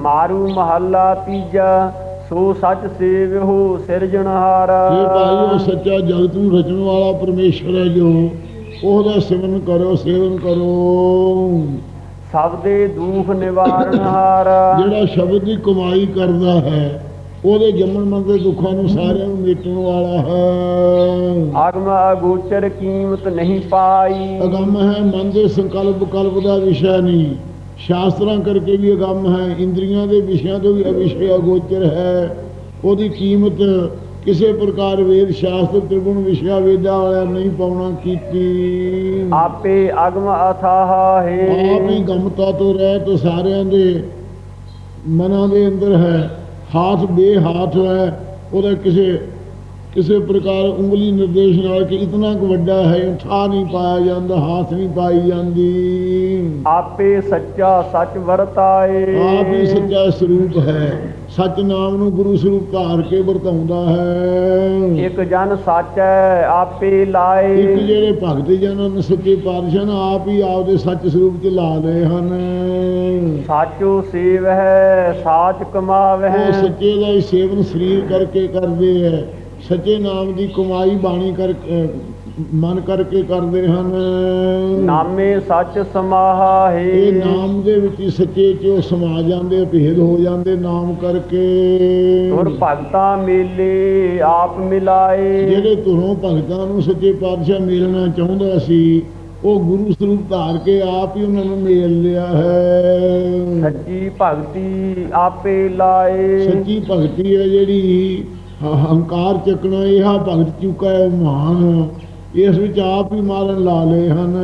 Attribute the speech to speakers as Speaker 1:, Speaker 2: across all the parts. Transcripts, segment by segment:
Speaker 1: ਮਾਰੂ ਮਹੱਲਾ ਤੀਜਾ ਸੋ ਸੱਚ ਸੇਵਿਓ ਸਿਰਜਣਹਾਰਾ
Speaker 2: ਇਹ ਭਾਈ ਉਹ ਸੱਚਾ ਜਗਤ ਨੂੰ ਰਚਣ ਵਾਲਾ ਪਰਮੇਸ਼ਰ ਹੈ ਜੋ ਉਹਦਾ ਸਿਮਰਨ ਕਰੋ ਸੇਵਨ ਕਰੋ।
Speaker 1: ਸਭ ਦੇ ਦੁਖ ਨਿਵਾਰਣਹਾਰਾ
Speaker 2: ਜਿਹੜਾ ਸ਼ਬਦ ਦੀ ਕਮਾਈ ਕਰਦਾ ਹੈ ਉਹਦੇ ਜੰਮਣ ਮਰਨ ਦੇ ਦੁੱਖਾਂ ਨੂੰ ਸਾਰਿਆਂ ਨੂੰ ਮੇਟਣ ਵਾਲਾ ਹੈ।
Speaker 1: ਆਗਮ ਅਗੋਚਰ ਕੀਮਤ ਨਹੀਂ ਪਾਈ।
Speaker 2: ਅਗੰਮ ਹੈ ਮਨ ਦੇ ਸੰਕਲਪ ਕਲਪ ਦਾ ਵਿਸ਼ਾ ਨਹੀਂ। ਸ਼ਾਸਤਰਾਂ ਕਰਕੇ ਵੀ ਅਗੰਮ ਹੈ ਇੰਦਰੀਆਂ ਦੇ ਵਿਸ਼ਿਆਂ ਤੋਂ ਵੀ ਅਵਿਸ਼ੇ ਅਗੋਚਰ ਹੈ। ਉਹਦੀ ਕੀਮਤ ਕਿਸੇ ਪ੍ਰਕਾਰ ਵੇਦ ਸ਼ਾਸਤਰ ਤ੍ਰਿਗੁਣ ਵਿਸ਼ਾ ਵੇਦਾਂ ਵਾਲਿਆਂ ਨਹੀਂ ਪਾਉਣਾ ਕੀਤੀ।
Speaker 1: ਆਪੇ ਅਗਮ ਅਥਾਹ ਹੈ।
Speaker 2: ਆਪ ਗਮਤਾ ਤੋਂ ਰਹਿਤ ਸਾਰਿਆਂ ਦੇ ਮਨਾਂ ਦੇ ਅੰਦਰ ਹੈ। ਹਾਥ ਬੇਹਾਥ ਹੈ ਉਹਦਾ ਕਿਸੇ ਕਿਸੇ ਪ੍ਰਕਾਰ ਉਂਗਲੀ ਨਿਰਦੇਸ਼ ਨਾਲ ਕਿ ਇਤਨਾ ਕੁ ਵੱਡਾ ਹੈ ਉਠਾ ਨਹੀਂ ਪਾਇਆ ਜਾਂਦਾ ਹਾਥ ਨਹੀਂ ਪਾਈ ਜਾਂਦੀ।
Speaker 1: ਆਪੇ ਸੱਚਾ ਸੱਚ ਵਰਤਾਏ।
Speaker 2: ਆਪ ਹੀ ਸੱਚਾ ਸਰੂਪ ਹੈ। ਸੱਚ ਨਾਮ ਨੂੰ ਗੁਰੂ ਸਰੂਪ ਧਾਰ ਕੇ ਵਰਤਾਉਂਦਾ ਹੈ।
Speaker 1: ਇੱਕ ਜਨ ਸਾਚੈ ਆਪੇ ਲਾਏ।
Speaker 2: ਇੱਕ ਜਿਹੜੇ ਭਗਤ ਜਨਾਂ ਨੇ ਸੱਚੇ ਪਾਤਸ਼ਾਹ ਨੇ ਆਪ ਹੀ ਆਪਦੇ ਸੱਚ ਸਰੂਪ ਚ ਲਾ ਲਏ ਹਨ।
Speaker 1: ਸਾਚੋ ਸੇਵ ਹੈ ਸਾਚ ਕਮਾਵੈ
Speaker 2: ਉਹ ਸੱਚੇ ਦਾ ਹੀ ਸੇਵਨ ਸਰੀਰ ਕਰਕੇ ਕਰਦੇ ਹੈ। ਸੱਚੇ ਨਾਮ ਦੀ ਕਮਾਈ ਬਾਣੀ ਕਰਕੇ ਮਨ ਕਰਕੇ ਕਰਦੇ ਹਨ।
Speaker 1: ਨਾਮੇ ਸੱਚ ਸਮਾਹਾ
Speaker 2: ਇਹ ਨਾਮ ਦੇ ਵਿੱਚ ਸੱਚੇ ਚ ਉਹ ਸਮਾ ਜਾਂਦੇ ਭੇਦ ਹੋ ਜਾਂਦੇ ਨਾਮ ਕਰਕੇ।
Speaker 1: ਤੁਰ ਭਗਤਾ ਮੇਲੇ ਆਪ ਮਿਲਾਏ।
Speaker 2: ਜਿਹੜੇ ਤੁਰੋਂ ਭਗਤਾਂ ਨੂੰ ਸੱਚੇ ਪਾਤਸ਼ਾਹ ਮਿਲਣਾ ਚਾਹੁੰਦਾ ਸੀ ਉਹ ਗੁਰੂ ਸਰੂਪ ਧਾਰ ਕੇ ਆਪ ਹੀ ਉਹਨਾਂ ਨੂੰ ਮੇਲ ਲਿਆ ਹੈ।
Speaker 1: ਸੱਚੀ ਭਗਤੀ ਆਪੇ ਲਾਏ।
Speaker 2: ਸੱਚੀ ਭਗਤੀ ਹੈ ਜਿਹੜੀ ਹੰਕਾਰ ਚੱਕਣਾ ਇਹ ਆ ਭਗਤ ਚੁੱਕਾ ਹੈ ਮਹਾਨ ਇਸ ਵਿੱਚ ਆਪ ਹੀ ਮਾਰਨ ਲਾ ਲਏ ਹਨ।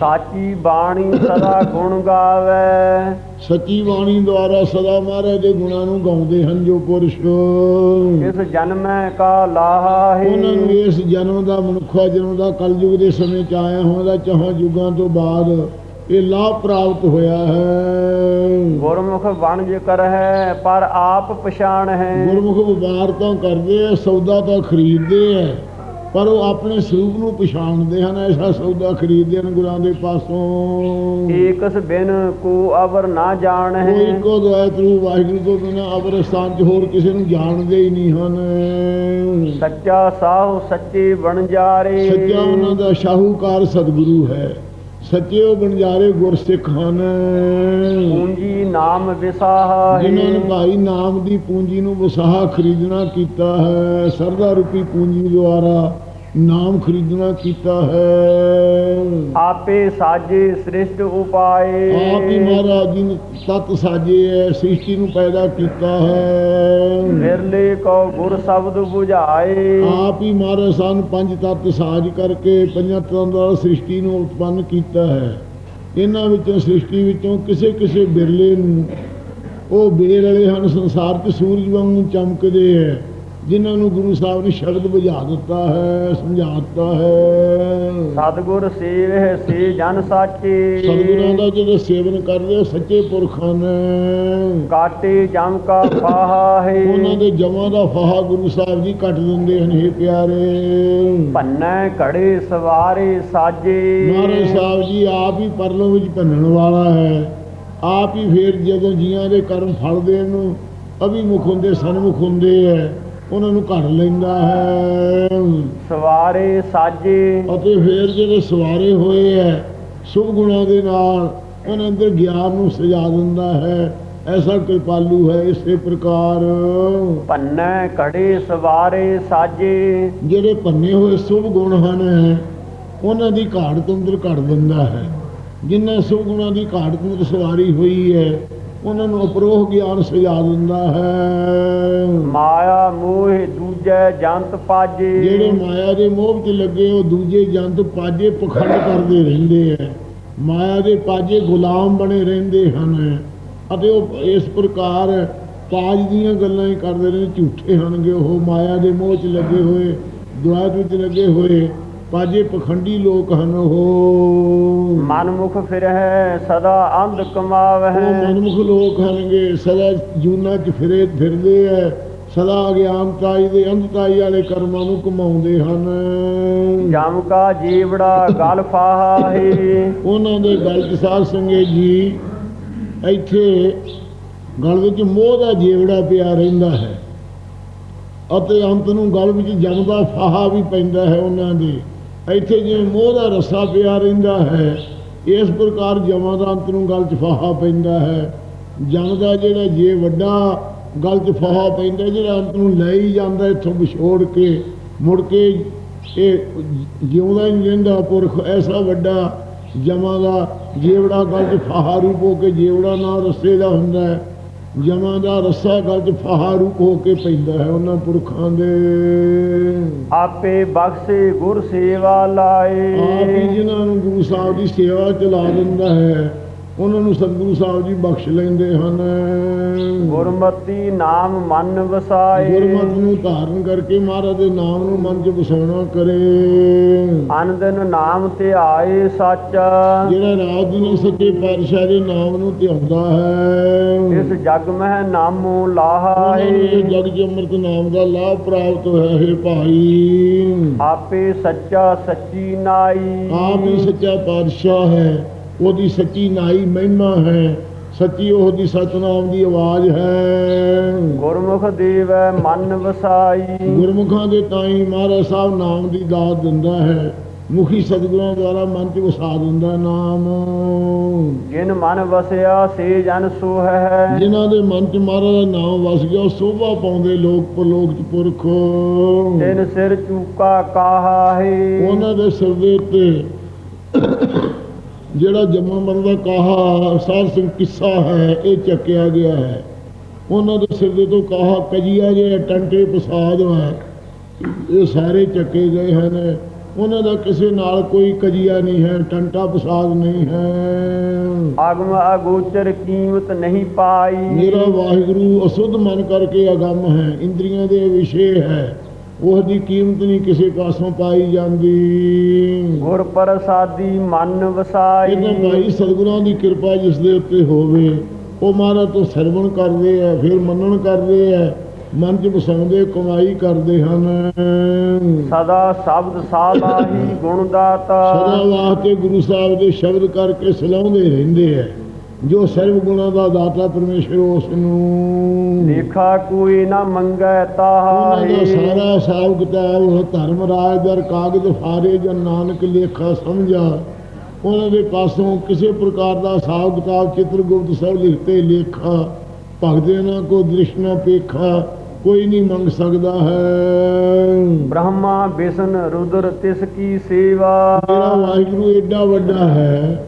Speaker 1: ਸਾਚੀ ਬਾਣੀ ਸਦਾ ਗੁਣ ਗਾਵੇ।
Speaker 2: ਸੱਚੀ ਬਾਣੀ ਦੁਆਰਾ ਸਦਾ ਮਹਾਰਾਜ ਦੇ ਗੁਣਾਂ ਨੂੰ ਗਾਉਂਦੇ ਹਨ ਜੋ ਪੁਰਸ਼।
Speaker 1: ਕਿਸ ਜਨਮੈ ਕਾ ਲਾਹਾ। ਹੈ
Speaker 2: ਉਹਨਾਂ ਨੂੰ ਇਸ ਜਨਮ ਦਾ ਮਨੁੱਖਾ ਜਨਮ ਦਾ ਕਲਯੁਗ ਦੇ ਸਮੇਂ ਚ ਆਇਆ ਹੋਣ ਦਾ ਚਾਹਾਂ ਯੁੱਗਾਂ ਤੋਂ ਬਾਅਦ ਇਹ ਲਾਭ ਪ੍ਰਾਪਤ ਹੋਇਆ ਹੈ।
Speaker 1: ਗੁਰਮੁਖ ਵਣਜ ਕਰ ਹੈ ਪਰ ਆਪ ਪਛਾਣ ਹੈ।
Speaker 2: ਗੁਰਮੁਖ ਵਪਾਰ ਤਾਂ ਕਰਦੇ ਆ ਸੌਦਾ ਤਾਂ ਖਰੀਦਦੇ ਆ ਪਰ ਉਹ ਆਪਣੇ ਸਰੂਪ ਨੂੰ ਪਛਾਣਦੇ ਹਨ ਐਸਾ ਸੌਦਾ ਖਰੀਦਦੇ ਹਨ ਗੁਰਾਂ ਦੇ ਪਾਸੋਂ।
Speaker 1: ਏਕਸ ਬਿਨ ਕੋ ਅਵਰ ਨਾ ਜਾਣ।
Speaker 2: ਕੋਈ
Speaker 1: ਹੈ
Speaker 2: ਇੱਕੋ ਦੁਆਇ ਤਰੂ ਵਾਹਿਗੁਰੂ ਤੋਂ ਬਿਨਾਂ ਅਵਰ ਸਥਾਨ 'ਚ ਹੋਰ ਕਿਸੇ ਨੂੰ ਜਾਣਦੇ ਹੀ ਨਹੀਂ ਹਨ।
Speaker 1: ਸੱਚਾ ਸਾਹੁ ਸੱਚੇ ਵਣਜਾਰੇ
Speaker 2: ਸੱਚਾ ਉਹਨਾਂ ਦਾ ਸ਼ਾਹੂਕਾਰ ਸਤਿਗੁਰੂ ਹੈ। ਉਹ ਬਣਜਾਰੇ ਗੁਰਸਿੱਖ ਹਨ।
Speaker 1: ਪੂੰਜੀ ਨਾਮ ਵਿਸਾਹਾ
Speaker 2: ਜਿਨ੍ਹਾਂ ਨੇ ਭਾਈ ਨਾਮ ਦੀ ਪੂੰਜੀ ਨੂੰ ਵਸਾਹਾ ਖਰੀਦਣਾ ਕੀਤਾ ਹੈ। ਸਰਦਾ ਰੂਪੀ ਪੂੰਜੀ ਦੁਆਰਾ ਨਾਮ ਖਰੀਦਣਾ ਕੀਤਾ ਹੈ।
Speaker 1: ਆਪੇ ਸਾਜੇ ਸ੍ਰਿਸ਼ਟ ਉਪਾਏ।
Speaker 2: ਆਪ ਹੀ ਮਹਾਰਾਜ ਜੀ ਨੇ ਤਤ ਸਾਜੇ ਹੈ ਸ੍ਰਿਸ਼ਟੀ ਨੂੰ ਪੈਦਾ ਕੀਤਾ ਹੈ।
Speaker 1: ਵਿਰਲੇ ਕੋ ਗੁਰ ਸ਼ਬਦ 부ਝਾਏ
Speaker 2: ਆਪ ਹੀ ਮਹਾਰਾਜ ਸਨ ਪੰਜ ਤਤ ਸਾਜ ਕਰਕੇ ਪੰਜਾਂ ਤਤਾਂ ਦੁਆਰਾ ਸ੍ਰਿਸ਼ਟੀ ਨੂੰ ਉਤਪੰਨ ਕੀਤਾ ਹੈ। ਇਹਨਾਂ ਵਿੱਚੋਂ ਸ੍ਰਿਸ਼ਟੀ ਵਿੱਚੋਂ ਕਿਸੇ ਕਿਸੇ ਬਿਰਲੇ ਨੂੰ ਉਹ ਬੇਰ ਵਾਲੇ ਹਨ ਸੰਸਾਰ 'ਚ ਸੂਰਜ ਵਾਂਗੂ ਚਮਕਦੇ ਹੈ ਜਿਨ੍ਹਾਂ ਨੂੰ ਗੁਰੂ ਸਾਹਿਬ ਨੇ ਸ਼ਬਦ ਬੁਝਾ ਦਿੱਤਾ ਹੈ ਸਮਝਾ ਦਿੱਤਾ ਹੈ।
Speaker 1: ਸਤਿਗੁਰ ਸੇਵ ਸੇ ਜਨ ਸਾਚੇ।
Speaker 2: ਸਤਿਗੁਰਾਂ ਦਾ ਜਿਹੜੇ ਸੇਵਨ ਕਰਦੇ ਉਹ ਸੱਚੇ ਪੁਰਖਾਂ ਨੇ
Speaker 1: ਕਾਟੇ ਜਮ ਕਾ ਫਾਹਾ ਹੈ।
Speaker 2: ਉਹਨਾਂ ਦੇ ਜਮਾਂ ਦਾ ਫਾਹਾ ਗੁਰੂ ਸਾਹਿਬ ਜੀ ਕੱਟ ਦਿੰਦੇ ਹਨ ਇਹ ਪਿਆਰੇ।
Speaker 1: ਭੰਨੈ ਘੜੇ ਸਵਾਰੇ ਸਾਜੇ।
Speaker 2: ਮਹਾਰਾਜ ਸਾਹਿਬ ਜੀ ਆਪ ਹੀ ਪਰਲੋਂ ਵਿੱਚ ਭੰਨਣ ਵਾਲਾ ਹੈ। ਆਪ ਹੀ ਫੇਰ ਜਦੋਂ ਜੀਆਂ ਦੇ ਕਰਮ ਫਲ ਦੇਣ ਨੂੰ ਅਭਿਮੁਖ ਹੁੰਦੇ ਸਨਮੁਖ ਹੁੰਦੇ ਹੈ। ਉਹਨਾਂ ਨੂੰ ਘੜ ਲੈਂਦਾ ਹੈ।
Speaker 1: ਸਵਾਰੇ ਸਾਜੇ।
Speaker 2: ਅਤੇ ਫੇਰ ਜਿਹੜੇ ਸਵਾਰੇ ਹੋਏ ਹੈ ਸੁਭ ਗੁਣਾਂ ਦੇ ਨਾਲ ਉਹਨਾਂ ਅੰਦਰ ਗਿਆਨ ਨੂੰ ਸਜਾ ਦਿੰਦਾ ਹੈ। ਐਸਾ ਕਿਰਪਾਲੂ ਹੈ ਇਸੇ ਪ੍ਰਕਾਰ।
Speaker 1: ਭੰਨੈ ਘੜੇ ਸਵਾਰੇ ਸਾਜੇ।
Speaker 2: ਜਿਹੜੇ ਭੰਨੇ ਹੋਏ ਸੁਭ ਗੁਣ ਹਨ ਉਹਨਾਂ ਦੀ ਘਾਟ ਤੋਂ ਅੰਦਰ ਕੱਢ ਦਿੰਦਾ ਹੈ। ਜਿਨ੍ਹਾਂ ਸੁਭ ਗੁਣਾਂ ਦੀ ਘਾਟ ਤੋਂ ਸਵਾਰੀ ਹੋਈ ਹੈ ਉਹਨਾਂ ਨੂੰ ਅਪਰੋਹ ਗਿਆਨ ਸਜਾ ਦਿੰਦਾ ਹੈ।
Speaker 1: ਮਾਇਆ ਮੋਹ ਦੂਜੈ ਜੰਤ ਪਾਜੇ।
Speaker 2: ਜਿਹੜੇ ਮਾਇਆ ਦੇ ਮੋਹ 'ਚ ਲੱਗੇ ਉਹ ਦੂਜੇ ਜੰਤ ਪਾਜੇ ਪਖੰਡ ਕਰਦੇ ਰਹਿੰਦੇ ਹੈ। ਮਾਇਆ ਦੇ ਪਾਜੇ ਗੁਲਾਮ ਬਣੇ ਰਹਿੰਦੇ ਹਨ। ਅਤੇ ਉਹ ਇਸ ਪ੍ਰਕਾਰ ਪਾਜ ਦੀਆਂ ਗੱਲਾਂ ਹੀ ਕਰਦੇ ਨੇ ਝੂਠੇ ਹਨਗੇ ਉਹ। ਮਾਇਆ ਦੇ ਮੋਹ 'ਚ ਲੱਗੇ ਹੋਏ ਦੁਆਤ ਵਿੱਚ ਲੱਗੇ ਹੋਏ ਪਾਜੇ ਪਖੰਡੀ ਲੋਕ ਹਨ ਉਹ।
Speaker 1: ਮਨਮੁਖ ਫਿਰਹਿ ਸਦਾ ਅੰਧ ਕਮਾਵਹਿ।
Speaker 2: ਉਹ ਮਨਮੁਖ ਲੋਕ ਹਨਗੇ ਸਦਾ ਜੂਨਾ 'ਚ ਫਿਰੇ ਫਿਰਦੇ ਐ। ਸਦਾ ਅਗਿਆਨਤਾਈ ਦੇ ਅੰਧਤਾਈ ਵਾਲੇ ਕਰਮਾਂ ਨੂੰ ਕਮਾਉਂਦੇ ਹਨ।
Speaker 1: ਜਮ ਕਾ ਜੀਵੜਾ ਗਲ ਫਾਹਾ ਹੈ
Speaker 2: ਉਹਨਾਂ ਦੇ ਗਲ 'ਚ ਸਾਧ ਸੰਗਤ ਜੀ ਇੱਥੇ ਗਲ ਵਿੱਚ ਮੋਹ ਦਾ ਜੇਵੜਾ ਪਿਆ ਰਹਿੰਦਾ ਹੈ। ਅਤੇ ਅੰਤ ਨੂੰ ਗਲ ਵਿੱਚ ਜਮ ਦਾ ਫਾਹਾ ਵੀ ਪੈਂਦਾ ਹੈ ਉਹਨਾਂ ਦੇ। ਇੱਥੇ ਜਿਵੇਂ ਮੋਹ ਦਾ ਰੱਸਾ ਪਿਆ ਰਹਿੰਦਾ ਹੈ, ਇਸ ਪ੍ਰਕਾਰ ਜਮਾਂ ਦਾ ਅੰਤ ਨੂੰ ਗਲ 'ਚ ਫਾਹਾ ਪੈਂਦਾ ਹੈ। ਜੰਗ ਦਾ ਜਿਹੜਾ ਜੇ ਵੱਡਾ ਗਲ 'ਚ ਫਾਹਾ ਪੈਂਦਾ, ਜਿਹੜਾ ਅੰਤ ਨੂੰ ਲੈ ਹੀ ਜਾਂਦਾ ਇੱਥੋਂ ਵਿਛੋੜ ਕੇ, ਮੁੜ ਕੇ ਇਹ ਜਿਉਂਦਾ ਨਹੀਂ ਰਹਿੰਦਾ ਪੁਰਖ। ਐਸਾ ਵੱਡਾ ਜਮਾਂ ਦਾ ਜੇਵੜਾ ਗਲ 'ਚ ਫਾਹਾ ਰੂਪ ਹੋ ਕੇ ਜੇਵੜਾ ਨਾਲ ਰੱਸੇ ਦਾ ਹੁੰਦਾ ਹੈ। ਜਮਾਂ ਦਾ ਰੱਸਾ ਗਲ 'ਚ ਫਾਹਾ ਰੂਪ ਹੋ ਕੇ ਪੈਂਦਾ ਹੈ ਉਹਨਾਂ ਪੁਰਖਾਂ ਦੇ।
Speaker 1: ਆਪੇ ਬਖਸ਼ੇ ਗੁਰ ਸੇਵਾ
Speaker 2: ਆਪ ਹੀ
Speaker 1: ਲਾਏ
Speaker 2: ਜਿਨ੍ਹਾਂ ਨੂੰ ਗੁਰੂ ਸਾਹਿਬ ਦੀ ਸੇਵਾ ਚਲਾ ਦਿੰਦਾ ਹੈ ਉਹਨਾਂ ਨੂੰ ਸਤਿਗੁਰੂ ਸਾਹਿਬ ਜੀ ਬਖਸ਼ ਲੈਂਦੇ ਹਨ।
Speaker 1: ਗੁਰਮਤੀ ਨਾਮ ਮਨ ਵਸਾਏ।
Speaker 2: ਗੁਰਮਤਿ ਨੂੰ ਧਾਰਨ ਕਰਕੇ ਮਹਾਰਾਜ ਦੇ ਨਾਮ ਨੂੰ ਮਨ 'ਚ ਵਸਾਉਣਾ ਕਰੇ।
Speaker 1: ਅਨ ਦਿਨ ਨਾਮ ਧਿਆਏ ਸੱਚ।
Speaker 2: ਜਿਹੜਾ ਰਾਤ ਦਿਨ ਸੱਚੇ ਪਾਤਸ਼ਾਹ ਦੇ ਨਾਮ ਨੂੰ ਧਿਆਉਂਦਾ ਹੈ।
Speaker 1: ਇਸ ਜਗ ਮਹਿ ਨਾਮੋ
Speaker 2: ਨੂੰ ਇਹ ਜਗ ਚ ਅੰਮ੍ਰਿਤ ਨਾਮ ਦਾ ਲਾਭ ਪ੍ਰਾਪਤ ਹੋਇਆ ਹੈ ਭਾਈ।
Speaker 1: ਆਪੇ ਸੱਚਾ ਸੱਚੀ ਨਾਈ।
Speaker 2: ਆਪ ਹੀ ਸੱਚਾ ਪਾਤਸ਼ਾਹ ਹੈ। ਉਹਦੀ ਸੱਚੀ ਨਾਈ ਮਹਿਮਾ ਹੈ ਸੱਚੀ ਉਹਦੀ ਸਤਨਾਮ ਦੀ ਆਵਾਜ਼ ਹੈ।
Speaker 1: ਗੁਰਮੁਖ ਦੇਵੈ ਮਨ ਵਸਾਈ।
Speaker 2: ਗੁਰਮੁਖਾਂ ਦੇ ਤਾਈ ਮਹਾਰਾਜ ਸਾਹਿਬ ਨਾਮ ਦੀ ਦਾਤ ਦਿੰਦਾ ਹੈ ਮੁਖੀ ਸਤਿਗੁਰਾਂ ਦੁਆਰਾ ਮਨ ਚ ਵਸਾ ਦਿੰਦਾ ਨਾਮ।
Speaker 1: ਜਿਨ ਮਨ ਵਸਿਆ ਸੇ ਜਨ ਸੋਹੈ।
Speaker 2: ਜਿਨ੍ਹਾਂ ਦੇ ਮਨ ਚ ਮਹਾਰਾਜ ਦਾ ਨਾਮ ਵਸ ਗਿਆ ਸੋਭਾ ਪਾਉਂਦੇ ਲੋਕ ਪਰਲੋਕ ਚ ਪੁਰਖ।
Speaker 1: ਤਿਨ ਸਿਰ ਚੂਕਾ ਕਾਹਾ ਹੈ।
Speaker 2: ਉਹਨਾਂ ਦੇ ਸਿਰ ਦੇ ਉੱਤੇ ਜਿਹੜਾ ਜੰਮਾ ਮਰਨ ਦਾ ਕਾਹਾ ਸਾਧ ਸਿੰਘ ਕਿੱਸਾ ਹੈ ਇਹ ਚੱਕਿਆ ਗਿਆ ਹੈ। ਉਹਨਾਂ ਦੇ ਸਿਰ ਦੇ ਤੋਂ ਕਾਹਾ ਕਜੀਆ ਜੇ ਟੰਟੇ ਪ੍ਰਸਾਦ ਹੈ। ਇਹ ਸਾਰੇ ਚੱਕੇ ਗਏ ਹਨ। ਉਹਨਾਂ ਦਾ ਕਿਸੇ ਨਾਲ ਕੋਈ ਕਜੀਆ ਨਹੀਂ ਹੈ ਟੰਟਾ ਪ੍ਰਸਾਦ ਨਹੀਂ ਹੈ।
Speaker 1: ਆਗਮ ਅਗੋਚਰ ਕੀਮਤ ਨਹੀਂ ਪਾਈ।
Speaker 2: ਮੇਰਾ ਵਾਹਿਗੁਰੂ ਅਸੁੱਧ ਮਨ ਕਰਕੇ ਅਗੰਮ ਹੈ। ਇੰਦਰੀਆਂ ਦੇ ਵਿਸ਼ੇ ਹੈ। ਉਹ ਦੀ ਕੀਮਤ ਨਹੀਂ ਕਿਸੇ ਪਾਸੋਂ ਪਾਈ ਜਾਂਦੀ।
Speaker 1: ਗੁਰ ਪ੍ਰਸਾਦੀ ਮਨ ਵਸਾਈ।
Speaker 2: ਇਹਨਾਂ ਭਾਈ ਸਤਿਗੁਰਾਂ ਦੀ ਕਿਰਪਾ ਜਿਸ ਦੇ ਉੱਤੇ ਹੋਵੇ ਉਹ ਮਹਾਰਾਜ ਤੋਂ ਸਰਵਣ ਕਰਦੇ ਆ ਫਿਰ ਮੰਨਣ ਕਰਦੇ ਆ ਮਨ ਚ ਵਸਾਉਂਦੇ ਕਮਾਈ ਕਰਦੇ ਹਨ।
Speaker 1: ਸਦਾ ਸ਼ਬਦ ਸਾਲਾਹੀ ਗੁਣ ਦਾਤਾ।
Speaker 2: ਸਦਾ ਵਾਸਤੇ ਗੁਰੂ ਸਾਹਿਬ ਦੇ ਸ਼ਬਦ ਕਰਕੇ ਸਲਾਉਂਦੇ ਰਹਿੰਦੇ ਆ। ਜੋ ਸਰਵ ਗੁਣਾਂ ਦਾ ਦਾਤਾ ਪਰਮੇਸ਼ਰ ਉਸ ਨੂੰ
Speaker 1: ਲੇਖਾ ਕੋਈ ਨਾ ਮੰਗੈ ਤਾਹੇ
Speaker 2: ਸਾਰਾ ਹਿਸਾਬ ਕਿਤਾਬ ਉਹ ਧਰਮ ਰਾਜ ਦਰ ਕਾਗਜ਼ ਫਾਰੇ ਜਨ ਨਾਨਕ ਲੇਖਾ ਸਮਝਾ ਉਹਨਾਂ ਦੇ ਪਾਸੋਂ ਕਿਸੇ ਪ੍ਰਕਾਰ ਦਾ ਹਿਸਾਬ ਕਿਤਾਬ ਚਿੱਤਰਗੁਪਤ ਸਭ ਲਿਖਤੇ ਲੇਖਾ। ਭਗਦੇ ਨਾ ਕੋ ਦ੍ਰਿਸ਼ ਨਾ ਪੇਖਾ। ਕੋਈ ਨਹੀਂ ਮੰਗ ਸਕਦਾ ਹੈ।
Speaker 1: ਬ੍ਰਹਮਾ ਵਿਸ਼ਨ ਰੁਦਰ ਤਿਸ ਕੀ ਸੇਵਾ।
Speaker 2: ਮੇਰਾ ਵਾਹਿਗੁਰੂ ਏਡਾ ਵੱਡਾ ਹੈ।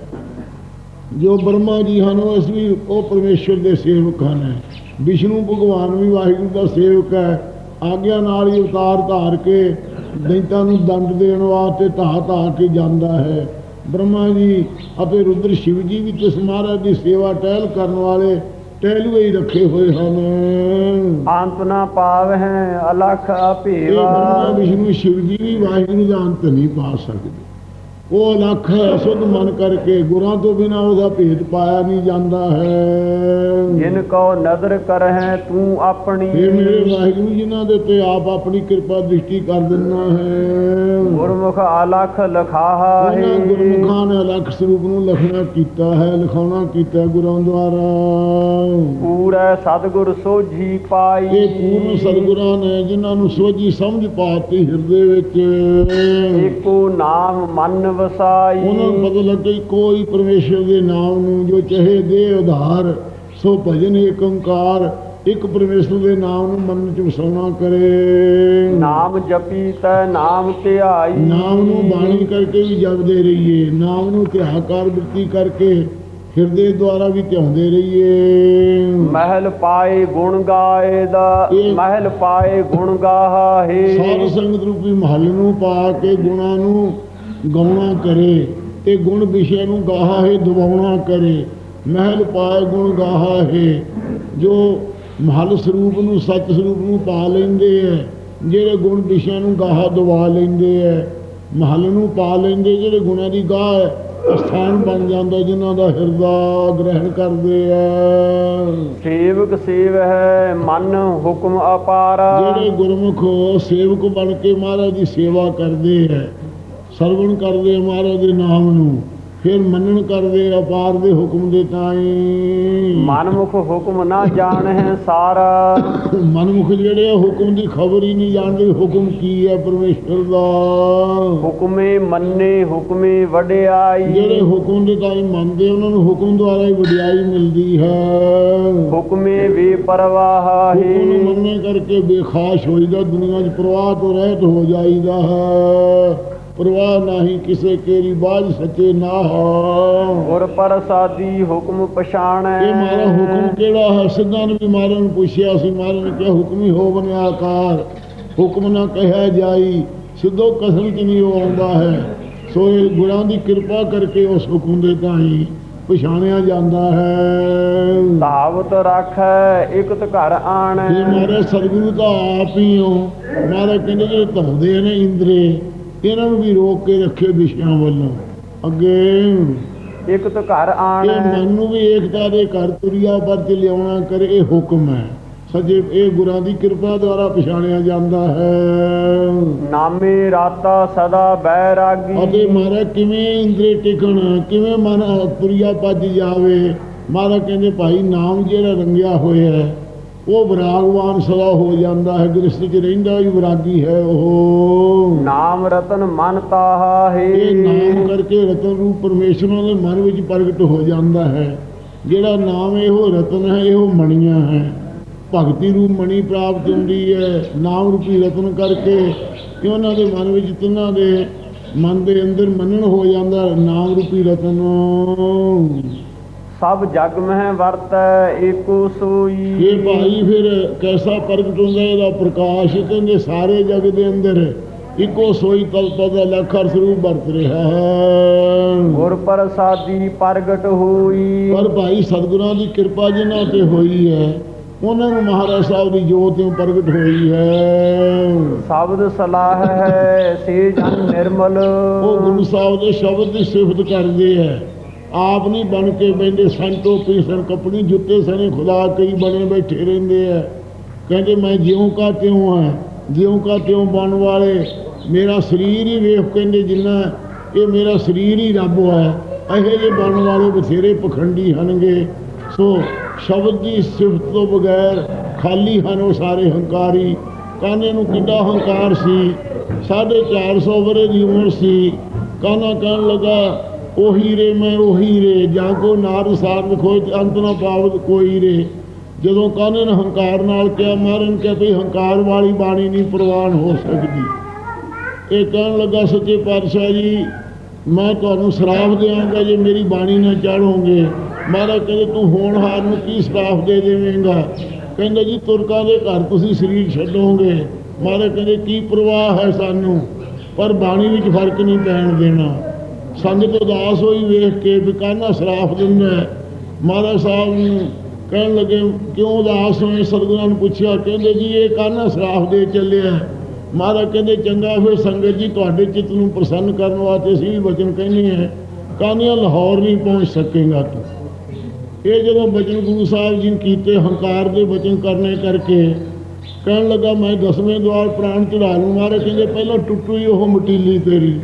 Speaker 2: ਜੋ ਬ੍ਰਹਮਾ ਜੀ ਹਨ ਉਹ ਅਸੀਂ ਉਹ ਪਰਮੇਸ਼ਰ ਦੇ ਸੇਵਕ ਹਨ। ਵਿਸ਼ਨੂੰ ਭਗਵਾਨ ਵੀ ਵਾਹਿਗੁਰੂ ਦਾ ਸੇਵਕ ਹੈ। ਆਗਿਆ ਨਾਲ ਹੀ ਅਵਤਾਰ ਧਾਰ ਕੇ ਦੈਂਤਾਂ ਨੂੰ ਦੰਡ ਦੇਣ ਵਾਸਤੇ ਧਾ ਧਾ ਕੇ ਜਾਂਦਾ ਹੈ। ਬ੍ਰਹਮਾ ਜੀ ਅਤੇ ਰੁਦਰ ਸ਼ਿਵ ਜੀ ਵੀ ਤਿਸ ਮਹਾਰਾਜ ਦੀ ਸੇਵਾ ਟਹਿਲ ਕਰਨ ਵਾਲੇ ਟਹਿਲੂਏ ਹੀ ਰੱਖੇ ਹੋਏ ਹਨ।
Speaker 1: ਅੰਤ ਨਾ ਪਾਵਹਿ ਅਲਖ ਅਭੇਵਾ
Speaker 2: ਬ੍ਰਹਮਾ ਵਿਸ਼ਨੂੰ ਸ਼ਿਵ ਜੀ ਵੀ ਵਾਹਿਗੁਰੂ ਦਾ ਅੰਤ ਨਹੀਂ ਪਾ ਸਕਦੇ। ਉਹ ਅਲੱਖ ਹੈ ਸੁਧ ਮਨ ਕਰਕੇ ਗੁਰਾਂ ਤੋਂ ਬਿਨਾ ਉਹਦਾ ਭੇਦ ਪਾਇਆ ਨਹੀਂ ਜਾਂਦਾ ਹੈ।
Speaker 1: ਜਿਨ ਕੋ ਨਦਰ ਕਰਹਿ ਤੂੰ ਆਪਣੀ
Speaker 2: ਇਹ ਮੇਰੇ ਵਾਹਿਗੁਰੂ ਜਿਨ੍ਹਾਂ ਦੇ ਉੱਤੇ ਆਪ ਆਪਣੀ ਕਿਰਪਾ ਦ੍ਰਿਸ਼ਟੀ ਕਰ ਦਿੰਦਾ ਹੈ।
Speaker 1: ਗੁਰਮੁਖ ਅਲਖ ਲਖਾਹਾ ਹੈ।
Speaker 2: ਗੁਰਮੁਖਾਂ ਨੇ ਅਲੱਖ ਸਰੂਪ ਨੂੰ ਲਿਖਣਾ ਕੀਤਾ ਹੈ ਲਿਖਾਉਣਾ ਕੀਤਾ ਗੁਰਾਂ ਦੁਆਰਾ।
Speaker 1: ਪੂਰੈ ਸਤਿਗੁਰ ਸੋਝੀ ਪਾਈ।
Speaker 2: ਇਹ ਪੂਰਨ ਸਤਿਗੁਰਾਂ ਨੇ ਜਿਨ੍ਹਾਂ ਨੂੰ ਸੋਝੀ ਸਮਝ ਪਾਤੀ ਹਿਰਦੇ ਵਿੱਚ।
Speaker 1: ਏਕੋ ਨਾਮ ਮਨ ਵਸਾਈ।
Speaker 2: ਉਹਨਾਂ ਲੱਗੇ ਕੋਈ ਪਰਮੇਸ਼ਰ ਦੇ ਨਾਮ ਨੂੰ ਜੋ ਚਾਹੇ ਦੇ ਉਧਾਰ ਸੋ ਭਜਨ ਏਕ ਓੰਕਾਰ ਇੱਕ ਪਰਮੇਸ਼ਰ ਦੇ ਨਾਮ ਨੂੰ ਮਨ ਚ ਵਸਾਉਣਾ ਕਰੇ।
Speaker 1: ਨਾਮ ਜਪੀ ਤੈ ਨਾਮ ਧਿਆਈ।
Speaker 2: ਨਾਮ ਨੂੰ ਬਾਣੀ ਕਰਕੇ ਵੀ ਜਪਦੇ ਰਹੀਏ ਨਾਮ ਨੂੰ ਧਿਆਕਾਰ ਬਿਰਤੀ ਕਰਕੇ ਹਿਰਦੇ ਦੁਆਰਾ ਵੀ ਧਿਆਉਂਦੇ ਰਹੀਏ।
Speaker 1: ਮਹਿਲ ਪਾਏ ਗੁਣ ਗਾਏ ਦਾ ਮਹਿਲ ਪਾਏ ਗੁਣ ਗਾਹਾ
Speaker 2: ਸਾਧ
Speaker 1: ਹੈ
Speaker 2: ਸੰਗਤ ਰੂਪੀ ਮਹਲ ਨੂੰ ਪਾ ਕੇ ਗੁਣਾਂ ਨੂੰ ਗਾਉਣਾ ਕਰੇ ਤੇ ਗੁਣ ਵਿਸ਼ੇ ਨੂੰ ਗਾਹਾ ਹੈ ਦਬਾਉਣਾ ਕਰੇ। ਮਹਿਲ ਪਾਏ ਗੁਣ ਗਾਹਾ ਹੈ ਜੋ ਮਹਲ ਸਰੂਪ ਨੂੰ ਸੱਚ ਸਰੂਪ ਨੂੰ ਪਾ ਲੈਂਦੇ ਐ। ਜਿਹੜੇ ਗੁਣ ਵਿਸ਼ਿਆਂ ਨੂੰ ਗਾਹਾ ਦਬਾ ਲੈਂਦੇ ਐ ਮਹਲ ਨੂੰ ਪਾ ਲੈਂਦੇ ਜਿਹੜੇ ਗੁਣਾਂ ਦੀ ਗਾਹ ਹੈ ਸਥਾਨ ਬਣ ਜਾਂਦਾ ਜਿਨ੍ਹਾਂ ਦਾ ਹਿਰਦਾ ਗ੍ਰਹਿਣ ਕਰਦੇ ਐ।
Speaker 1: ਸੇਵਕ ਸੇਵ ਹੈ ਮਨ ਹੁਕਮ ਅਪਾਰਾ।
Speaker 2: ਜਿਹੜੇ ਗੁਰਮੁਖ ਸੇਵਕ ਬਣ ਕੇ ਮਹਾਰਾਜ ਦੀ ਸੇਵਾ ਕਰਦੇ ਹੈ ਸਰਵਣ ਕਰਦੇ ਮਹਾਰਾਜ ਦੇ ਨਾਮ ਨੂੰ ਫਿਰ ਮੰਨਣ ਕਰਦੇ ਅਪਾਰ ਦੇ ਹੁਕਮ ਦੇ ਤਾਈ।
Speaker 1: ਮਨਮੁਖ ਹੁਕਮ ਨਾ ਜਾਣਹਿ ਸਾਰਾ।
Speaker 2: ਮਨਮੁਖ ਜਿਹੜੇ ਹੁਕਮ ਦੀ ਖਬਰ ਹੀ ਨਹੀਂ ਜਾਣਦੇ ਹੁਕਮ ਕੀ ਹੈ ਪਰਮੇਸ਼ਰ ਦਾ?
Speaker 1: ਹੁਕਮੇ ਮੰਨੇ ਹੁਕਮੇ ਵਡਿਆਈ।
Speaker 2: ਜਿਹੜੇ ਹੁਕਮ ਦੇ ਤਾਈ ਮੰਨਦੇ ਉਹਨਾਂ ਨੂੰ ਹੁਕਮ ਦੁਆਰਾ ਹੀ ਵਡਿਆਈ ਮਿਲਦੀ ਹੈ।
Speaker 1: ਹੁਕਮੇ ਵੀ ਪਰਵਾਹ
Speaker 2: ਹੁਕਮ
Speaker 1: ਹੈ
Speaker 2: ਮੰਨੇ ਕਰਕੇ ਬੇਖਾਸ ਹੋਈਦਾ ਦੁਨੀਆ 'ਚ ਪ੍ਰਵਾਹ ਤੋਂ ਰਹਿਤ ਹੋ ਜਾਈਦਾ ਹੈ। ਪ੍ਰਵਾਹ ਨਹੀਂ ਕਿਸੇ ਕੇਰੀ ਬਾਝ ਸੱਚੇ ਨਾ ਹੋ
Speaker 1: ਗੁਰ ਪ੍ਰਸਾਦੀ ਹੁਕਮ ਪਛਾਣੈ।
Speaker 2: ਇਹ ਮਾਰਾ ਹੁਕਮ ਕਿਹੜਾ ਹੈ? ਸਿੱਧਾਂ ਨੇ ਵੀ ਮਾਰਨ ਨੂੰ ਪੁੱਛਿਆ ਸੀ ਮਾਰਨ ਨੇ ਕਿਹਾ ਹੁਕਮ ਹੀ ਹੋ ਬਣਿਆ ਆਕਾਰ। ਹੁਕਮ ਨਾ ਕਹਿਆ ਜਾਈ ਸਿੱਧੋ ਕਸਮ ਚ ਨਹੀਂ ਉਹ ਆਉਂਦਾ ਹੈ? ਸੋ ਇਹ ਗੁਰਾਂ ਦੀ ਕਿਰਪਾ ਕਰਕੇ ਉਸ ਹੁਕਮ ਦੇ ਤਾਈ ਪਛਾਣਿਆ ਜਾਂਦਾ ਹੈ।
Speaker 1: ਧਾਵਤ ਰੱਖੈ ਇਕਤ ਘਰ ਆਣੈ।
Speaker 2: ਇਹ ਮਾਰੇ ਸਤਿਗੁਰੂ ਤਾਂ ਆਪ ਹੀ ਹੋ। ਮਾਰੇ ਕਹਿੰਦੇ ਜਿਹੜੇ ਧੌਂਦੇ ਨੇ ਇੰਦਰੇ ਇਹਨਾਂ ਨੂੰ ਵੀ ਰੋਕ ਕੇ ਰੱਖੇ ਵਿਸ਼ਿਆਂ ਵੱਲੋਂ। ਅੱਗੇ।
Speaker 1: ਇਕਤ ਘਰ
Speaker 2: ਇਹ
Speaker 1: ਆਣੈ
Speaker 2: ਮਨ ਨੂੰ ਵੀ ਏਕਤਾ ਦੇ ਘਰ ਤੁਰਿਆ ਚ ਲਿਆਉਣਾ ਕਰੇ ਇਹ ਹੁਕਮ ਹੈ। ਸੱਜੇ ਇਹ ਗੁਰਾਂ ਦੀ ਕਿਰਪਾ ਦੁਆਰਾ ਪਛਾਣਿਆ ਜਾਂਦਾ ਹੈ।
Speaker 1: ਨਾਮੇ ਰਾਤਾ ਸਦਾ ਬੈਰਾਗੀ।
Speaker 2: ਅਤੇ ਮਾਰਾ ਕਿਵੇਂ ਇੰਦਰੀ ਟਿਕਣ ਕਿਵੇਂ ਮਨ ਤੁਰਿਆ ਭੱਜ ਜਾਵੇ। ਮਾਰਾ ਕਹਿੰਦੇ ਭਾਈ ਨਾਮ ਜਿਹੜਾ ਰੰਗਿਆ ਹੋਇਆ ਹੈ ਉਹ ਵਿਰਾਗਵਾਨ ਸਦਾ ਹੋ ਜਾਂਦਾ ਹੈ ਗ੍ਰਸਥ ਚ ਰਹਿੰਦਾ ਹੀ ਵਿਰਾਗੀ ਹੈ ਉਹ।
Speaker 1: ਨਾਮ ਰਤਨ ਮਨ ਤਾਹਾ ਹੈ।
Speaker 2: ਇਹ ਨਾਮ ਕਰਕੇ ਰਤਨ ਰੂਪ ਪਰਮੇਸ਼ਵਰ ਦੇ ਮਨ ਵਿੱਚ ਪ੍ਰਗਟ ਹੋ ਜਾਂਦਾ ਹੈ। ਜਿਹੜਾ ਨਾਮ ਇਹੋ ਰਤਨ ਹੈ ਇਹੋ ਮਣੀਆਂ ਹੈ। ਭਗਤੀ ਰੂਪ ਮਣੀ ਪ੍ਰਾਪਤ ਹੁੰਦੀ ਹੈ ਨਾਮ ਰੂਪੀ ਰਤਨ ਕਰਕੇ ਕਿ ਉਹਨਾਂ ਦੇ ਮਨ ਵਿੱਚ ਤਿੰਨਾਂ ਦੇ ਮਨ ਦੇ ਅੰਦਰ ਮੰਨਣ ਹੋ ਜਾਂਦਾ ਨਾਮ ਰੂਪੀ ਰਤਨ।
Speaker 1: ਸਭ ਜਗ ਮਹਿ ਵਰਤੈ ਏਕੋ ਸੋਈ।
Speaker 2: ਇਹ ਭਾਈ ਫਿਰ ਕੈਸਾ ਪ੍ਰਗਟ ਹੁੰਦਾ ਇਹਦਾ ਪ੍ਰਕਾਸ਼ ਕਹਿੰਦੇ ਸਾਰੇ ਜਗ ਦੇ ਅੰਦਰ ਇੱਕੋ ਸੋਈ ਤਲਪਾ ਦਾ ਲਖਰ ਸਰੂਪ ਵਰਤ ਰਿਹਾ ਹੈ।
Speaker 1: ਗੁਰ ਪ੍ਰਸਾਦੀ ਪ੍ਰਗਟ ਹੋਈ।
Speaker 2: ਪਰ ਭਾਈ ਸਤਿਗੁਰਾਂ ਦੀ ਕਿਰਪਾ ਜਿਨ੍ਹਾਂ ਤੇ ਹੋਈ ਹੈ ਉਹਨਾਂ ਨੂੰ ਮਹਾਰਾਜ ਸਾਹਿਬ ਦੀ ਜੋਤ ਪ੍ਰਗਟ ਹੋਈ ਹੈ।
Speaker 1: ਸ਼ਬਦ ਸਲਾਹ ਹੈ ਸੇ ਜਨ ਨਿਰਮਲ।
Speaker 2: ਉਹ ਗੁਰੂ ਸਾਹਿਬ ਦੇ ਸ਼ਬਦ ਦੀ ਸਿਫਤ ਕਰਦੇ ਹੈ। ਆਪ ਨਹੀਂ ਬਣ ਕੇ ਬੈਠੇ ਸਨ ਟੋਪੀ ਸਨ ਕੱਪੜੀ ਜੁੱਤੇ ਸਣੇ ਖੁਦਾ ਕਈ ਬਣੇ ਬੈਠੇ ਰਹਿੰਦੇ ਆ। ਕਹਿੰਦੇ ਮੈਂ ਜਿਉਂ ਕਾ ਤਿਉਂ ਹਾਂ ਜਿਉਂ ਕਾ ਤਿਉਂ ਬਣ ਵਾਲੇ, ਮੇਰਾ ਸਰੀਰ ਹੀ ਵੇਖ ਕਹਿੰਦੇ ਜਿੰਨਾ, ਇਹ ਮੇਰਾ ਸਰੀਰ ਹੀ ਰੱਬ ਹੈ ਇਹੋ ਜਿਹੇ ਬਣ ਵਾਲੇ ਬਥੇਰੇ ਪਖੰਡੀ ਹਨਗੇ। ਸੋ ਸ਼ਬਦ ਦੀ ਸਿਫਤ ਤੋਂ ਬਗੈਰ ਖਾਲੀ ਹਨ ਉਹ ਸਾਰੇ ਹੰਕਾਰੀ। ਕਾਨੇ ਨੂੰ ਕਿੱਡਾ ਹੰਕਾਰ ਸੀ? ਸਾਢੇ ਚਾਰ ਸੌ ਵਰੇ ਦੀ ਉਮਰ ਸੀ। ਕਾਨਾ ਕਹਿਣ ਲੱਗਾ ਉਹੀ ਰੇ, ਮੈਂ ਉਹੀ ਰੇ, ਜਾਂ ਕੋ ਨਾਰ ਸਾਰ ਵਿਖੋਏ ਤੇ ਅੰਤ ਨਾ ਪਾਵਤ ਕੋਈ ਰੇ। ਜਦੋਂ ਕਾਨੇ ਨੇ ਹੰਕਾਰ ਨਾਲ ਕਿਹਾ ਮਾਰਨ ਕਿ ਭਈ ਹੰਕਾਰ ਵਾਲੀ ਬਾਣੀ ਨਹੀਂ ਪ੍ਰਵਾਨ ਹੋ ਸਕਦੀ। ਇਹ ਕਹਿਣ ਲੱਗਾ, ਸੱਚੇ ਪਾਤਸ਼ਾਹ ਜੀ, ਮੈਂ ਤੁਹਾਨੂੰ ਸ਼ਰਾਪ ਦੇਵਾਂਗਾ ਜੇ ਮੇਰੀ ਬਾਣੀ ਨਾ ਚਾੜੋਗੇ। ਮਹਾਰਾਜ ਕਹਿੰਦੇ, ਤੂੰ ਹੋਣਹਾਰ ਨੂੰ ਕੀ ਸ਼ਰਾਪ ਦੇ ਦੇਵੇਂਗਾ? ਕਹਿੰਦੇ ਜੀ, ਤੁਰਕਾਂ ਦੇ ਘਰ ਤੁਸੀਂ ਸਰੀਰ ਛੱਡੋਗੇ। ਮਹਾਰਾਜ ਕਹਿੰਦੇ, ਕੀ ਪ੍ਰਵਾਹ ਹੈ ਸਾਨੂੰ? ਪਰ ਬਾਣੀ ਵਿੱਚ ਫ਼ਰਕ ਨਹੀਂ ਪੈਣ ਦੇਣਾ। ਸੰਗਤ ਉਦਾਸ ਹੋਈ ਵੇਖ ਕੇ ਵੀ ਕਾਹਨਾ ਸ਼ਰਾਪ ਦਿੰਦਾ ਮਹਾਰਾਜ ਸਾਹਿਬ ਨੂੰ ਕਹਿਣ ਲੱਗੇ, ਕਿਉਂ ਉਦਾਸ ਹੋਏ? ਸਤਿਗੁਰਾਂ ਨੂੰ ਪੁੱਛਿਆ, ਕਹਿੰਦੇ ਜੀ, ਇਹ ਕਾਹਨਾ ਸ਼ਰਾਫ ਦੇ ਚੱਲਿਆ ਮਹਾਰਾਜ ਕਹਿੰਦੇ, ਚੰਗਾ, ਫਿਰ ਸੰਗਤ ਜੀ ਤੁਹਾਡੇ ਚਿੱਤ ਨੂੰ ਪ੍ਰਸੰਨ ਕਰਨ ਵਾਸਤੇ ਅਸੀਂ ਵੀ ਵਚਨ ਕਹਿੰਦੇ ਹਾਂ। ਕਾਹਨੀਆਂ ਲਾਹੌਰ ਨਹੀਂ ਪਹੁੰਚ ਸਕੇਗਾ ਤੂੰ? ਇਹ ਜਦੋਂ ਬਚਨ ਗੁਰੂ ਸਾਹਿਬ ਜੀ ਨੇ ਕੀਤੇ, ਹੰਕਾਰ ਦੇ ਬਚਨ ਕਰਨੇ ਕਰਕੇ ਕਹਿਣ ਲੱਗਾ, ਮੈਂ ਦਸਵੇਂ ਦਵਾਰ ਪ੍ਰਾਣ ਚੜਾ ਲੂੰ। ਮਾਰੇ ਕਹਿੰਦੇ, ਪਹਿਲਾਂ ਟੁੱਟੂ ਹੀ ਉਹ ਮਟੀਲੀ ਤੇਰੀ।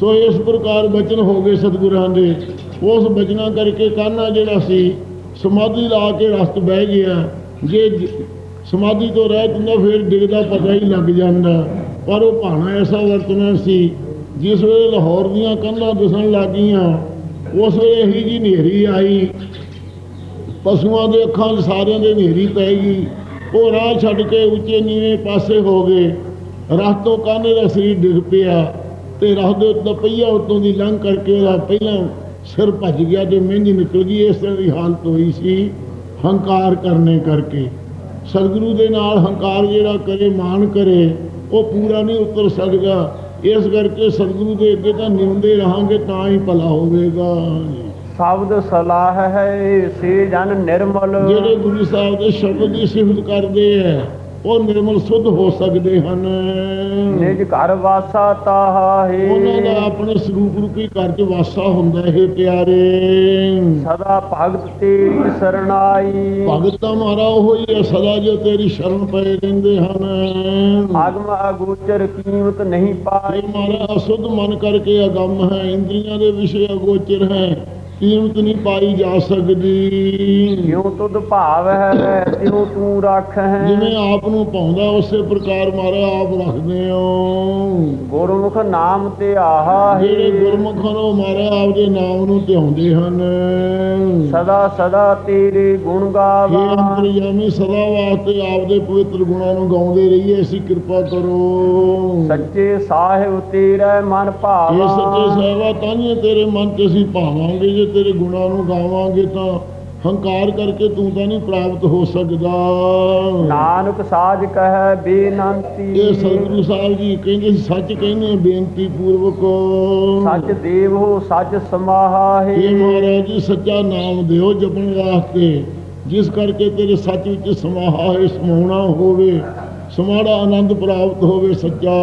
Speaker 2: ਸੋ ਇਸ ਪ੍ਰਕਾਰ ਬਚਨ ਹੋ ਗਏ ਸਤਿਗੁਰਾਂ ਦੇ। ਉਸ ਬਚਨਾਂ ਕਰਕੇ ਕਾਨਾ ਜਿਹੜਾ ਸੀ, ਸਮਾਧੀ ਲਾ ਕੇ ਰਸਤ ਬਹਿ ਗਿਆ। ਜੇ ਸਮਾਧੀ ਤੋਂ ਰਹਿ ਜਾਂਦਾ, ਫਿਰ ਡਿੱਗਦਾ ਪਤਾ ਹੀ ਲੱਗ ਜਾਂਦਾ। ਪਰ ਉਹ ਭਾਣਾ ਐਸਾ ਵਰਤਣਾ ਸੀ, ਜਿਸ ਵੇਲੇ ਲਾਹੌਰ ਦੀਆਂ ਕੰਧਾਂ ਦਿਸਣ ਲੱਗੀਆਂ ਉਸ ਵੇਲੇ ਹੀ ਜੀ ਹਨੇਰੀ ਆਈ। ਪਸ਼ੂਆਂ ਦੇ ਅੱਖਾਂ 'ਚ ਸਾਰਿਆਂ ਦੇ ਹਨੇਰੀ ਪੈ ਗਈ। ਉਹ ਰਾਹ ਛੱਡ ਕੇ ਉੱਚੇ ਨੀਵੇਂ ਪਾਸੇ ਹੋ ਗਏ। ਰਾਹ ਤੋਂ ਕਾਨੇ ਦਾ ਸਰੀਰ ਡਿੱਗ ਪਿਆ। ਤੇ ਰਾਹ ਦੇ ਉੱਤੇ ਪਈਆ ਉਤੋਂ ਦੀ ਲੰਘ ਕਰਕੇ ਉਹਦਾ ਪਹਿਲਾਂ ਸਿਰ ਭੱਜ ਗਿਆ ਤੇ ਮਹਿੰਦੀ ਨਿਕਲ ਗਈ ਇਸ ਤਰ੍ਹਾਂ ਦੀ ਹਾਲਤ ਹੋਈ ਸੀ ਹੰਕਾਰ ਕਰਨੇ ਕਰਕੇ। ਸਤਿਗੁਰੂ ਦੇ ਨਾਲ ਹੰਕਾਰ ਜਿਹੜਾ ਕਰੇ ਮਾਨ ਕਰੇ ਉਹ ਪੂਰਾ ਨਹੀਂ ਉਤਰ ਸਕਦਾ। ਇਸ ਕਰਕੇ ਸਤਿਗੁਰੂ ਦੇ ਅੱਗੇ ਤਾਂ ਨਿਉਂਦੇ ਰਹਾਂਗੇ ਤਾਂ ਹੀ ਭਲਾ ਹੋਵੇਗਾ।
Speaker 1: ਸ਼ਬਦ ਸਲਾਹ ਹੈ ਸੇ ਜਨ ਨਿਰਮਲ।
Speaker 2: ਜਿਹੜੇ ਗੁਰੂ ਸਾਹਿਬ ਦੇ ਸ਼ਬਦ ਦੀ ਸਿਫਤ ਕਰਦੇ ਹੈ ਉਹ ਨਿਰਮਲ ਸੁਧ ਹੋ ਸਕਦੇ ਹਨ।
Speaker 1: ਨਿਜ ਘਰ ਵਾਸਾ ਤਾਹੇ
Speaker 2: ਉਹਨਾਂ ਦਾ ਆਪਣੇ ਸਰੂਪ ਰੂਪੀ ਘਰ 'ਚ ਵਾਸਾ ਹੁੰਦਾ ਹੈ ਪਿਆਰੇ?
Speaker 1: ਸਦਾ ਭਗਤ ਤੇਰੀ ਸਰਣਾਈ।
Speaker 2: ਭਗਤਾਂ ਮਾਰਾ ਉਹ ਹੀ ਹੈ ਸਦਾ ਜੋ ਤੇਰੀ ਸ਼ਰਨ ਪਏ ਰਹਿੰਦੇ ਹਨ।
Speaker 1: ਆਗਮ ਅਗੋਚਰ ਕੀਮਤ ਨਹੀਂ ਪਾਈ।
Speaker 2: ਮਾਰਾ ਅਸੁੱਧ ਮਨ ਕਰਕੇ ਅਗੰਮ ਹੈ ਇੰਦਰੀਆਂ ਦੇ ਵਿਸ਼ੇ ਅਗੋਚਰ ਹੈ। ਕੀਮਤ ਨਹੀਂ ਪਾਈ ਜਾ ਸਕਦੀ।
Speaker 1: ਜਿਉ ਤੁਧ ਭਾਵ ਹੈ ਤਿਉ ਤੂੰ ਰੱਖ ਹੈ।
Speaker 2: ਜਿਵੇਂ ਆਪ ਨੂੰ ਪਾਉਂਦਾ ਉਸੇ ਪ੍ਰਕਾਰ ਮਾਰਾ ਆਪ ਰੱਖਦੇ ਹੋ।
Speaker 1: ਗੁਰਮੁਖ ਨਾਮ ਤੇ ਆਹਾ
Speaker 2: ਜਿਹੜੇ
Speaker 1: ਹੈ
Speaker 2: ਗੁਰਮੁਖ ਉਹ ਮਾਰਾ ਆਪਦੇ ਨਾਮ ਨੂੰ ਧਿਆਉਂਦੇ ਹਨ।
Speaker 1: ਸਦਾ ਸਦਾ ਤੇਰੇ ਗੁਣ
Speaker 2: ਇਹ
Speaker 1: ਗਾਵਾਂ
Speaker 2: ਅੰਤਰਯਾਮੀ ਸਦਾ ਵਾਸਤੇ ਆਪਦੇ ਪਵਿੱਤਰ ਗੁਣਾਂ ਨੂੰ ਗਾਉਂਦੇ ਰਹੀਏ ਅਸੀਂ ਕਿਰਪਾ ਕਰੋ।
Speaker 1: ਸੱਚੇ ਸਾਹਿਬ ਤੇਰਾ ਮਨ
Speaker 2: ਇਹ
Speaker 1: ਭਾਵਾ
Speaker 2: ਸੱਚੇ ਸਹਿਬਾ ਤਾਂਹੀਓ ਤੇਰੇ ਮਨ 'ਚ ਅਸੀਂ ਭਾਵਾਂਗੇ ਜੇ ਤੇਰੇ ਗੁਣਾਂ ਨੂੰ ਗਾਵਾਂਗੇ ਤਾਂ ਹੰਕਾਰ ਕਰਕੇ ਤੂੰ ਤਾਂ ਨਹੀਂ ਪ੍ਰਾਪਤ ਹੋ ਸਕਦਾ।
Speaker 1: ਨਾਨਕ ਸਾਜ ਕਹੈ ਬੇਨੰਤੀ।
Speaker 2: ਇਹ ਸਤਿਗੁਰੂ ਸਾਹਿਬ ਜੀ ਕਹਿੰਦੇ ਸੱਚ ਕਹਿੰਦੇ ਬੇਨਤੀ ਪੂਰਵਕ।
Speaker 1: ਸੱਚ ਦੇਵ ਹੋ ਸੱਚ ਸਮਾਹਾ ਹੈ
Speaker 2: ਇਹ ਮਹਾਰਾਜ ਜੀ ਸੱਚਾ ਨਾਮ ਦਿਓ ਜਪਣ ਵਾਸਤੇ। ਜਿਸ ਕਰਕੇ ਤੇਰੇ ਸੱਚ ਵਿੱਚ ਸਮਾਹਾ ਹੈ ਸਮਾਉਣਾ ਹੋਵੇ ਸਮਾੜਾ ਆਨੰਦ ਪ੍ਰਾਪਤ ਹੋਵੇ ਸੱਚਾ।